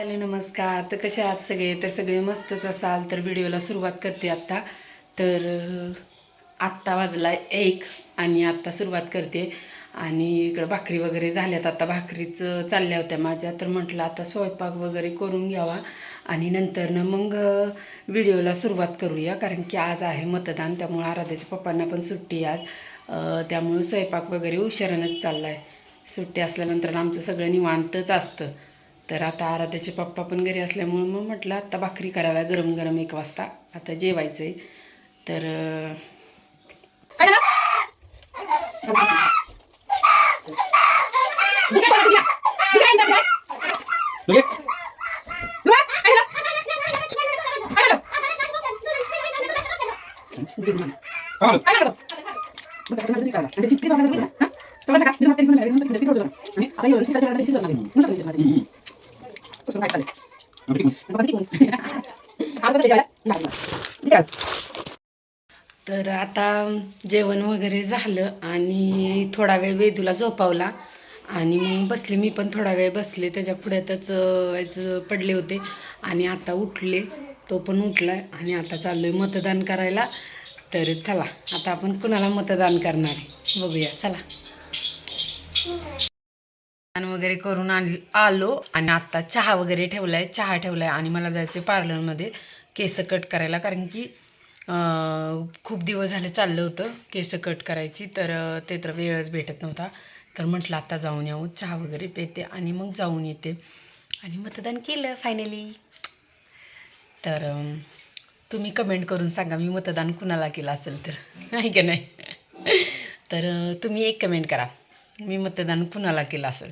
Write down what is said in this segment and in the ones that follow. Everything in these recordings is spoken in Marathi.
हॅलो नमस्कार. तर कसे आहात सगळे? तर सगळे मस्तच असाल तर व्हिडिओला सुरुवात करते आत्ता तर आत्ता वाजला एक आणि आत्ता सुरुवात करते. आणि इकडं भाकरी वगैरे झाल्यात. आता भाकरीच चालल्या होत्या माझ्या. तर म्हटलं आता स्वयंपाक वगैरे करून घ्यावा. आणि नंतरनं मग व्हिडिओला सुरुवात करूया. कारण की आज आहे मतदान. त्यामुळं आराध्याच्या पप्पांना पण सुट्टी आज. त्यामुळं स्वयंपाक वगैरे उशिरानंच चालला आहे सुट्टी असल्यानंतर आमचं सगळं निवांतच असतं. तर आता आराध्याचे पप्पा पण घरी असल्यामुळं मग म्हटलं आता भाकरी कराव्या गरम गरम एक वाजता आता जेवायचं आहे तर तर आता जेवण वगैरे झालं आणि थोडा वेळ वेदूला झोपावला. आणि मग बसले. मी पण थोडा वेळ बसले. त्याच्या पुढ्यातच पडले होते. आणि आता उठले. तो पण उठलाय. आणि आता चाललोय मतदान करायला. तर चला. आता आपण कुणाला मतदान करणार आहे? बघूया. चला. वगैरे करून आण आलो आणि आत्ता चहा वगैरे ठेवला आहे चहा ठेवला आहे आणि मला जायचं पार्लरमध्ये केस कट करायला. कारण की खूप दिवस झाले चाललं होतं केस कट करायची तर ते तर वेळच भेटत नव्हता. तर म्हटलं आत्ता जाऊन यावं चहा वगैरे पेते आणि मग जाऊन येते. आणि मतदान केलं फायनली तर तुम्ही कमेंट करून सांगा मी मतदान कुणाला केलं असेल तर? नाही का नाही? तर तुम्ही एक कमेंट करा मी मतदान कुणाला केलं असेल?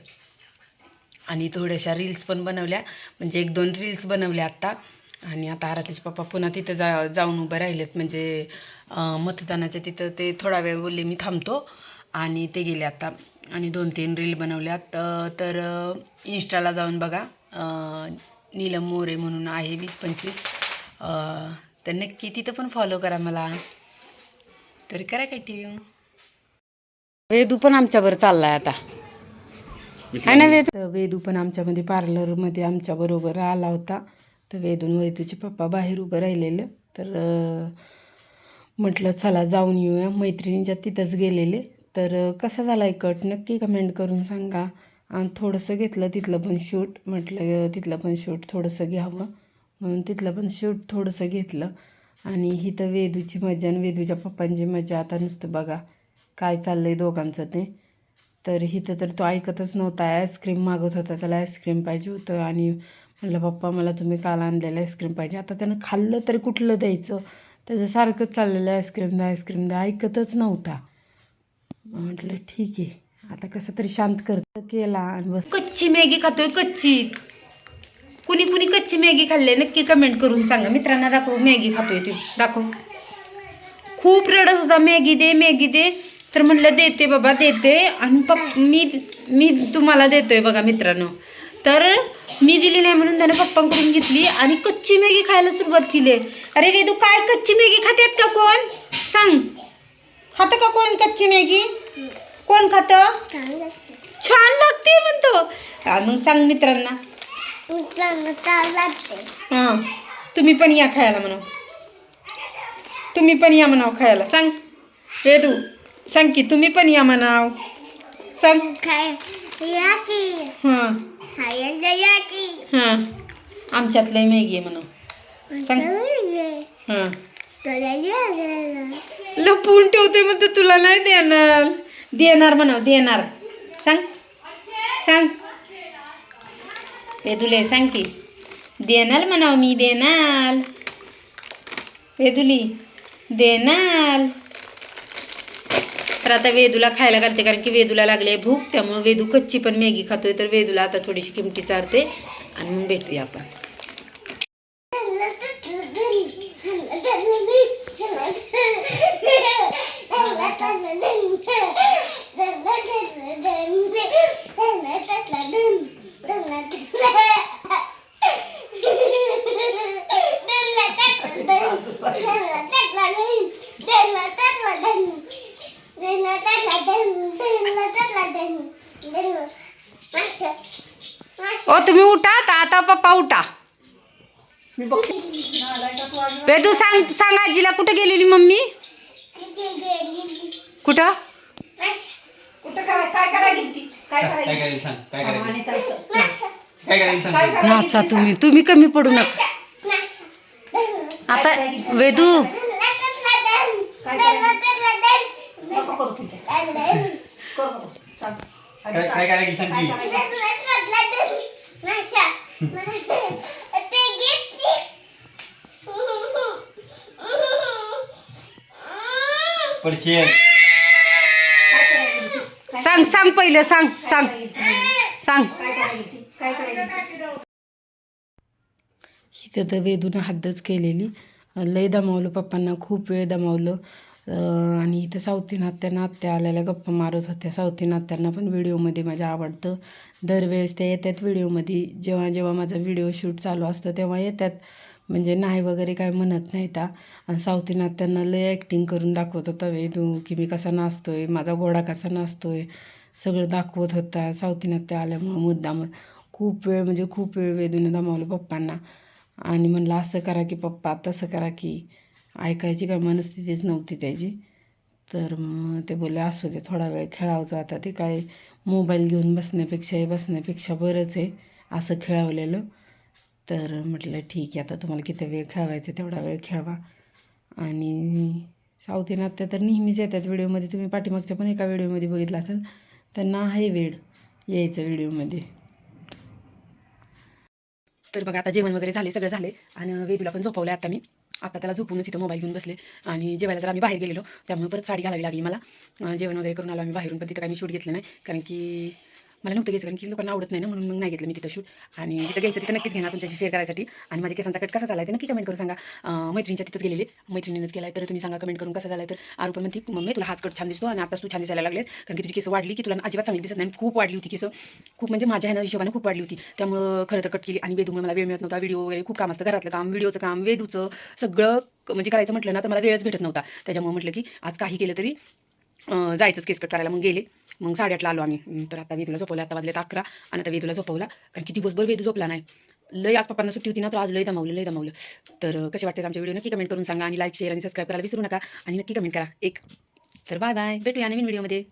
आणि थोड्याशा रील्स पण बनवल्या. म्हणजे एक दोन रील्स बनवल्या आत्ता. आणि आता आरातीचे पप्पा पुन्हा तिथं जा जाऊन उभे राहिलेत. म्हणजे मतदानाच्या तिथं ते थोडा वेळ बोलले मी थांबतो. आणि ते गेले आता आणि दोन तीन रील बनवल्यात तर इन्स्टाला इंस्टाला जाऊन बघा. नीलम मोरे म्हणून आहे वीस पंचवीस. तर नक्की तिथं पण फॉलो करा मला. तर करा काय टी व्ही वेदू पण आमच्यावर चाललाय आता. आहे ना वेदू? वेदू पण आमच्यामध्ये पार्लरमध्ये आमच्या बरोबर आला होता. तर वेदून वेदूचे पप्पा बाहेर उभं राहिलेलं. तर म्हटलं चला जाऊन येऊया. मैत्रिणीच्या तिथंच गेलेले. तर कसा झाला आहे कट? नक्की कमेंट करून सांगा. आणि थोडंसं घेतलं तिथलं पण शूट म्हटलं तिथलं पण शूट थोडंसं घ्यावं. म्हणून तिथलं पण शूट थोडंसं घेतलं. आणि ही तर वेदूची मजा आणि वेदूच्या पप्पांची मजा आता नुसतं बघा काय चाललं आहे दोघांचं ते. तर इथं तर तो ऐकतच नव्हता आईस्क्रीम मागत होता त्याला आईस्क्रीम पाहिजे होतं आणि म्हटलं पप्पा मला तुम्ही काल आणलेलं आईस्क्रीम पाहिजे. आता त्यानं खाल्लं तरी कुठलं द्यायचं? त्याचं सारखंच चाललेलं आईस्क्रीम द्या आईस्क्रीम द्या ऐकतच नव्हता. म्हटलं ठीक आहे आता कसं तरी शांत करत केला आणि बस. कच्ची मॅगी खातोय कच्ची. कुणी कुणी कच्ची मॅगी खाल्ली नक्की कमेंट करून सांगा. मित्रांना दाखव मॅगी खातोय ते. दाखव. खूप रडत होता मॅगी दे मॅगी दे. तर म्हटलं देते बाबा देते. आणि पप मी मी तुम्हाला देतोय बघा मित्रांनो. तर मी दिली नाही म्हणून त्याने पप्पांकडून घेतली आणि कच्ची मॅगी खायला सुरुवात केली. अरे वेदू काय कच्ची मॅगी खात्यात का कोण? सांग. खातं का कोण कच्ची मॅगी? कोण खातं? छान लागते. म्हणतो. मग सांग मित्रांना. हां तुम्ही पण या खायला म्हणा तुम्ही पण या म्हणाव खायला. सांग. वेदू सांग की तुम्ही पण या म्हणाव. सांग. हां. हां. आमच्यातलं मॅगी म्हणाव. सांग. हां. लपवून ठेवते म्हणतो तुला नाही देणार. देणार म्हणाव देणार. सांग. सांग. वेदुले सांग की. देणार म्हणाव मी देणार. वेदुली देणार. तर आता वेदूला खायला घालते कारण की वेदूला लागले भूक त्यामुळे वेदू कच्ची पण मॅगी खातोय. तर वेदूला आता थोडीशी किमती चारते आणि मग भेटूया आपण. तुम्ही उठा आता आता पप्पा उठा. मी वेदू सांग सांग आजीला कुठं गेलेली मम्मी? कुठं? काय काय करायला? काय करायला नाचा तुम्ही. तुम्ही कमी पडू नका. आता वेदू. काय करायला? सांग सांग पहिलं सांग सांग? सांग? इथं तर वेदूनं हद्दच केलेली लय दमावलं पप्पांना खूप वेळ दमावलं आणि इथं सावतीन आत्यांना आत्या आलेल्या गप्पा मारत होत्या. सावतीन आत्यांना पण व्हिडिओमध्ये माझ्या आवडतं. दरवेळेस त्या येतात व्हिडिओमध्ये. जेव्हा जेव्हा माझा व्हिडिओ शूट चालू असतं तेव्हा येतात. म्हणजे नाही वगैरे काय म्हणत नाही त्या आणि सावतीन आत्यांना लय ॲक्टिंग करून दाखवत होता वेदू की मी कसा नाचतो आहे माझा घोडा कसा नाचतो आहे सगळं दाखवत होता. सावतीन आत्या आल्यामुळं मुद्दाम खूप वेळ म्हणजे खूप वेळ वेदूने दमावलं पप्पांना. आणि म्हणलं असं करा की पप्पा तसं करा की ऐकायची काय मनस्थितीच नव्हती त्याची. तर मग ते बोलले असू दे थोडा वेळ खेळावतो आता. ते काय मोबाईल घेऊन बसण्यापेक्षा बसण्यापेक्षा बरंच आहे असं खेळवलेलं. तर म्हटलं ठीक आहे आता तुम्हाला किती वेळ खेळवायचं तेवढा वेळ खेळवा. आणि साऊथ नात्या तर नेहमीच येतात व्हिडिओमध्ये. तुम्ही पाठीमागच्या पण एका व्हिडिओमध्ये बघितलं असेल त्यांना आहे वेळ यायचं व्हिडिओमध्ये. तर बघा आता जेवण वगैरे झाले सगळं झाले. आणि वेदूला पण झोपवलं आता मी. आता त्याला झोपूनच इथं मोबाईल घेऊन बसले. आणि जेवायला जर आम्ही बाहेर गेलेलो त्यामुळे परत साडी घालावी लागली मला. जेवण वगैरे करून आलो आम्ही बाहेरून पण तिथं काही मी शूट घेतलं नाही. कारण की मला नव्हतं घ्यायचं कारण की लोकांना आवडत नाही ना म्हणून मग नाही घेतलं मी तिथं शूट आणि जिथं घ्यायचं तिथं नक्कीच घेणार तुमच्याशी शेअर करायसाठी. आणि माझ्या केसांचा कट कसा झाला ते नक्की कमेंट करून सांगा. मैत्रिणीच्या तिथंच गेलेले. मैत्रिणीनंच केला तर तुम्ही सांगा कमेंट करून कसा झाला तर. आरोप म्हणते मम्मी तुला हाच कट छान दिसतो आणि आता तू छान दिसायला लागलेस. कारण की तुझी केस वाढली की तुला अजिबात चांगली दिसत नाही. खूप वाढली होती केस. खूप म्हणजे माझ्या ह्या हिशोबाने खूप वाढली होती. त्यामुळं खरं तर कट केली. आणि वेदूमुळे मला वेळ मिळत नव्हता. व्हिडिओ वगैरे खूप काम असतं. घरातलं काम व्हिडिओचं काम वेदूचं सगळं म्हणजे करायचं म्हटलं ना तर मला वेळच भेटत नव्हता. त्याच्यामुळे म्हटलं की आज काही केलं तरी जायचंच केस कट करायला. मग गेले. मग साडेआठला आलो आम्ही. तर आता वेदूला झोपवलं. आता वाजले अकरा. आणि आता वेदूला झोपवला. कारण की दिवसभर वेदू झोपला नाही. लय आज पप्पांना सुट्टी होती ना तर आज लय दमावलं लय दमावलं. तर कसे वाटते आमच्या व्हिडिओ नक्की कमेंट करून सांगा. आणि लाईक शेअर आणि सबस्क्राईब करायला विसरू नका. आणि नक्की कमेंट करा. एक. तर बाय बाय भेटूया नवीन व्हिडिओमध्ये